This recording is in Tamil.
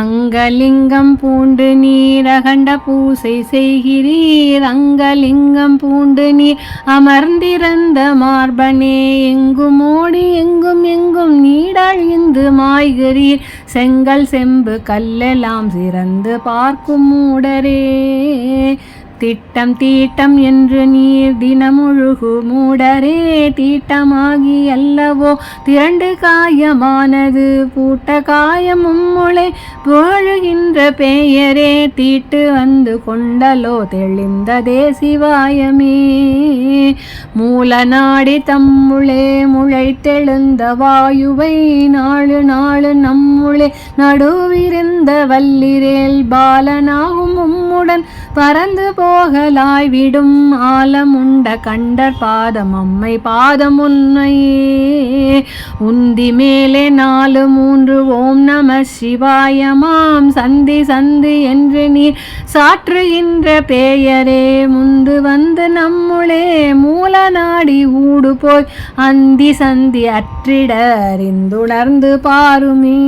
அங்கலிங்கம் பூண்டு நீர் அகண்ட பூசை செய்கிறீர். அங்கலிங்கம் பூண்டு நீர் அமர்ந்திருந்த மார்பனே எங்கும் ஓடி எங்கும் எங்கும் நீடழிந்து மாய்கிறீர். செங்கல் செம்பு கல்லெல்லாம் சிறந்து பார்க்கும் மூடரே. திட்டம் தீட்டம் என்று நீர் தினமுழுகு மூடரே. தீட்டமாகி அல்லவோ திரண்டு காயமானது. பூட்ட காயம் உம்முளை புகழுகின்ற பெயரே. தீட்டு வந்து கொண்டலோ தெளிந்ததே சிவாயமே மூல நாடி தம்முளே முளைத்தெழுந்த வாயுவை நாளு நாளு நம்முளே. நடுவிருந்த வல்லிரேல் பாலனாகும் உம்முடன் பறந்து போகலாய் விடும் ஆலமுண்ட கண்டர் பாதம் அம்மை பாதம் உன்னையே. உந்தி மேலே நாலு மூன்று ஓம் நம சிவாயமாம் சந்தி சந்தி என்று நீர் சாற்றுகின்ற பெயரே. முந்து வந்து நம்முளே மூல நாடி ஊடு போய் அந்தி சந்தி அற்றிட அறிந்துணர்ந்து பாருமே.